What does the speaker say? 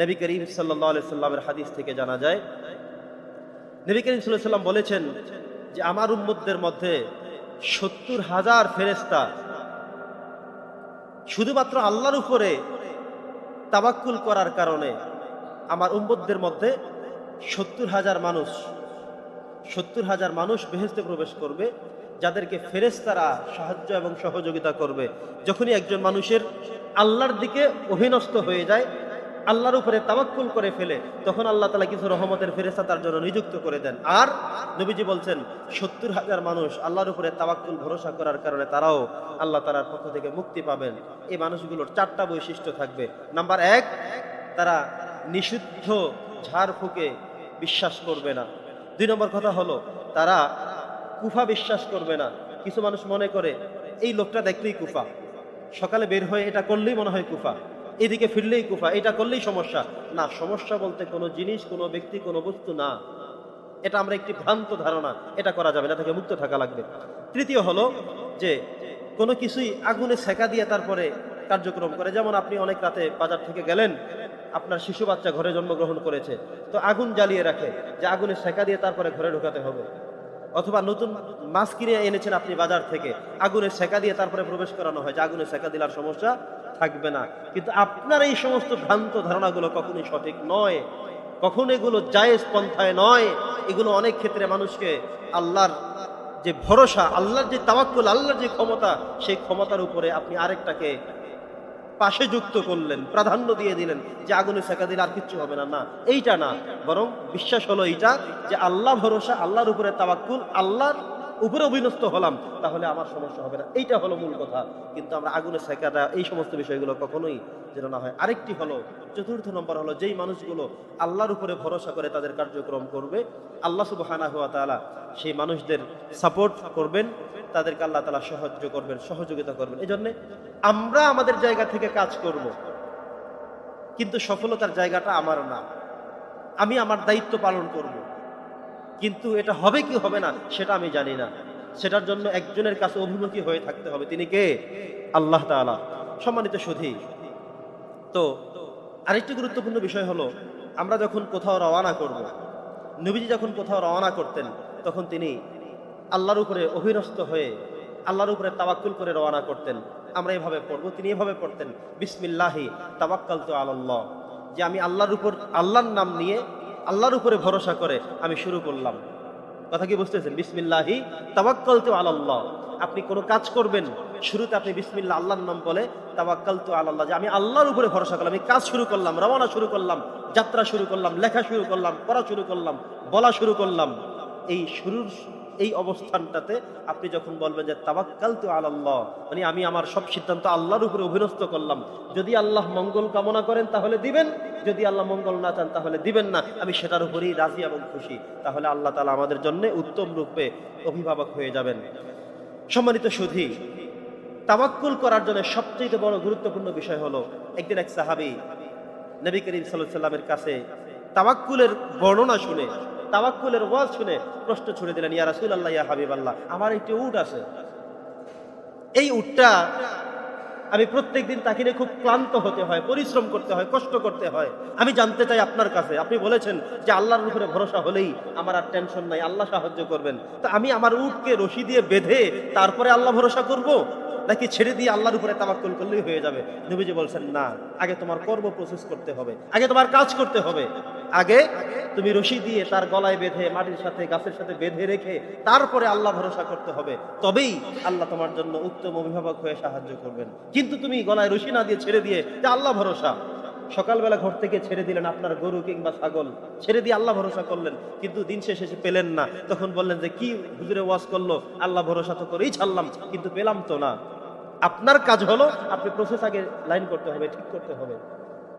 নবী করিম সাল্লামের হাদিস থেকে জানা যায়, নবী করিম সাল্লাম বলেছেন যে আমার উম্মতদের মধ্যে সত্তর হাজার ফেরেস্তা শুধুমাত্র আল্লাহর উপরে তাবাক্কুল করার কারণে আমার উম্মতদের মধ্যে সত্তর হাজার মানুষ, সত্তর হাজার মানুষ বেহেস্তে প্রবেশ করবে, যাদেরকে ফেরেস্তারা সাহায্য এবং সহযোগিতা করবে। যখনই একজন মানুষের আল্লাহর দিকে অভিনস্ত হয়ে যায় আল্লাহর উপরে তাবাক্কুল করে ফেলে, তখন আল্লাহ তালা কিছু রহমতের ফেরেস্তা তার জন্য নিযুক্ত করে দেন। আর নবীজি বলছেন, সত্তর হাজার মানুষ আল্লাহর উপরে তাবাক্কুল ভরসা করার কারণে তারাও আল্লাহ তালার পক্ষ থেকে মুক্তি পাবেন। এই মানুষগুলোর চারটা বৈশিষ্ট্য থাকবে। নাম্বার এক, তারা নিষিদ্ধ ঝাড় ফুকে বিশ্বাস করবে না। দুই নম্বর কথা হলো, তারা কুফা বিশ্বাস করবে না। কিছু মানুষ মনে করে, এই লোকটা দেখলেই কুফা। সকালে বের হয়ে এটা করলেই মনে হয় কুফা। এদিকে ফিরলেই কুফা, এটা করলেই সমস্যা। না, সমস্যা বলতে কোনো জিনিস, কোনো ব্যক্তি, কোনো বস্তু না। এটা আমরা একটি ভ্রান্ত ধারণা, এটা করা যাবে না থেকে মুক্ত থাকা লাগবে। তৃতীয় হলো যে, কোনো কিছুই আগুনে সেকা দিয়ে তারপরে কার্যক্রম করে। যেমন আপনি অনেক রাতে বাজার থেকে গেলেন, আপনার শিশু বাচ্চা ঘরে জন্মগ্রহণ করেছে, তো আগুন জ্বালিয়ে রাখে, যে আগুনে সেকা দিয়ে তারপরে ঘরে ঢোকাতে হবে। অথবা নতুন মাছ কিনে এনেছেন আপনি বাজার থেকে, আগুনে সেকা দিয়ে তারপরে প্রবেশ করানো হয়, যে আগুনে সেকা দিলার সমস্যা থাকবে না। কিন্তু আপনার এই সমস্ত ভ্রান্ত ধারণাগুলো কখনোই সঠিক নয়। কখন এগুলো জায়েজ পন্থায় নয়। এগুলো অনেক ক্ষেত্রে মানুষকে আল্লাহর যে ভরসা, আল্লাহর যে তাওয়াক্কুল, আল্লাহর যে ক্ষমতা, সেই ক্ষমতার উপরে আপনি আরেকটাকে পাশে যুক্ত করলেন, প্রাধান্য দিয়ে দিলেন যে আগুনে সেকা দিলে আর কিচ্ছু হবে না। না, এইটা না। বরং বিশ্বাস হলো এইটা যে আল্লাহ ভরসা, আল্লাহর উপরে তাবাক্কুল আল্লাহর উপরে অভিনস্ত হলাম, তাহলে আমার সমস্যা হবে না। এইটা হলো মূল কথা। কিন্তু আমরা আগুনে সেকা দেওয়া এই সমস্ত বিষয়গুলো কখনোই যেন না হয়। আরেকটি হলো, চতুর্থ নম্বর হলো, যেই মানুষগুলো আল্লাহর উপরে ভরসা করে তাদের কার্যক্রম করবে, আল্লাহ সুবহানা হুয়া তাআলা সেই মানুষদের সাপোর্ট করবেন, তাদেরকে আল্লাহ তালা সাহায্য করবেন, সহযোগিতা করবেন। এই জন্যে আমরা আমাদের জায়গা থেকে কাজ করব। কিন্তু সফলতার জায়গাটা আমার না। আমি আমার দায়িত্ব পালন করব। কিন্তু এটা হবে কি হবে না, সেটা আমি জানি না। সেটার জন্য একজনের কাছে অভিমুখী হয়ে থাকতে হবে। তিনি কে? আল্লাহ তাআলা। সম্মানিত সুধী, তো আরেকটি গুরুত্বপূর্ণ বিষয় হলো, আমরা যখন কোথাও রওনা করব, নবীজি যখন কোথাও রওনা করতেন, তখন তিনি আল্লাহর উপরে অভিনস্ত হয়ে আল্লাহর উপরে তাওয়াক্কুল করে রওনা করতেন। আমরা এভাবে পড়ব, তিনি এভাবে পড়তেন, বিসমিল্লাহি তাওয়াক্কাল তো আল্লাহ যে আমি আল্লাহর উপর, আল্লাহর নাম নিয়ে আল্লাহর উপরে ভরসা করে আমি শুরু করলাম। কথা কি বুঝতেছেন? বিসমিল্লাহি তাবাক্কাল তো আল্লাহ আপনি কোনো কাজ করবেন, শুরুতে আপনি বিসমিল্লা আল্লাহর নাম বলে তাবাক্কাল তো আল্লাহ যে আমি আল্লাহর উপরে ভরসা করলাম, আমি কাজ শুরু করলাম, রওনা শুরু করলাম, যাত্রা শুরু করলাম, লেখা শুরু করলাম, পড়া শুরু করলাম, বলা শুরু করলাম। এই শুরুর এই অবস্থানটাতে আপনি যখন বলবেন যে তাবাক্কাল তো আল্লাহ মানে আমি আমার সব সিদ্ধান্ত আল্লাহর উপরে অভিনস্ত করলাম। যদি আল্লাহ মঙ্গল কামনা করেন তাহলে দিবেন, যদি আল্লাহ মঙ্গল না চান তাহলে দিবেন না। আমি সেটার উপরেই রাজি এবং খুশি। তাহলে আল্লাহ তালা আমাদের জন্য উত্তম রূপে অভিভাবক হয়ে যাবেন। সম্মানিত সুধী তাবাক্কুল করার জন্য সবচেয়ে বড় গুরুত্বপূর্ণ বিষয় হলো, একদিন এক সাহাবি, নবী করিম সাল্লামের কাছে তাবাক্কুলের বর্ণনা শুনে তাওয়াক্কুলের ওয়াজ শুনে প্রশ্ন ছুড়ে দিলেন, ইয়া রাসূল আল্লাহ ইয়া হাবিব আল্লাহ আমার একটি উট আছে। এই উটটা আমি প্রত্যেক দিন তাকে নিয়ে খুব ক্লান্ত হতে হয়, পরিশ্রম করতে হয়, কষ্ট করতে হয়। আমি জানতে চাই আপনার কাছে, আপনি বলেছেন যে আল্লাহর উপরে ভরসা হলেই আমার আর টেনশন নাই, আল্লাহ সাহায্য করবেন। তো আমি আমার উটকে রশি দিয়ে বেঁধে তারপরে আল্লাহ ভরসা করব? নাকি ছেড়ে দিয়ে আল্লাহর উপরে তাবাক্কুল করলেই হয়ে যাবে? নবীজি বলছেন, না, আগে তোমার কর্ম প্রসেস করতে হবে, আগে তোমার কাজ করতে হবে। আগে তুমি রশি দিয়ে তার গলায় বেঁধে, মাটির সাথে, গাছের সাথে বেঁধে রেখে তারপরে আল্লাহ ভরসা করতে হবে। তবেই আল্লাহ তোমার জন্য উত্তম অভিভাবক হয়ে সাহায্য করবেন। কিন্তু তুমি গলায় রশি না দিয়ে ছেড়ে দিয়ে যে আল্লাহ ভরসা। সকালবেলা ঘর থেকে ছেড়ে দিলেন আপনার গরু কিংবা ছাগল। ছেড়ে দিয়ে আল্লাহ ভরসা করলেন, কিন্তু দিন শেষে এসে পেলেন না। তখন বললেন যে, কি হুজুরে ওয়াজ করল? আল্লাহ ভরসা তো করেই ছাড়লাম, কিন্তু পেলাম তো না। আপনার কাজ হলো, আপনি প্রসেস আগে লাইন করতে হবে, ঠিক করতে হবে।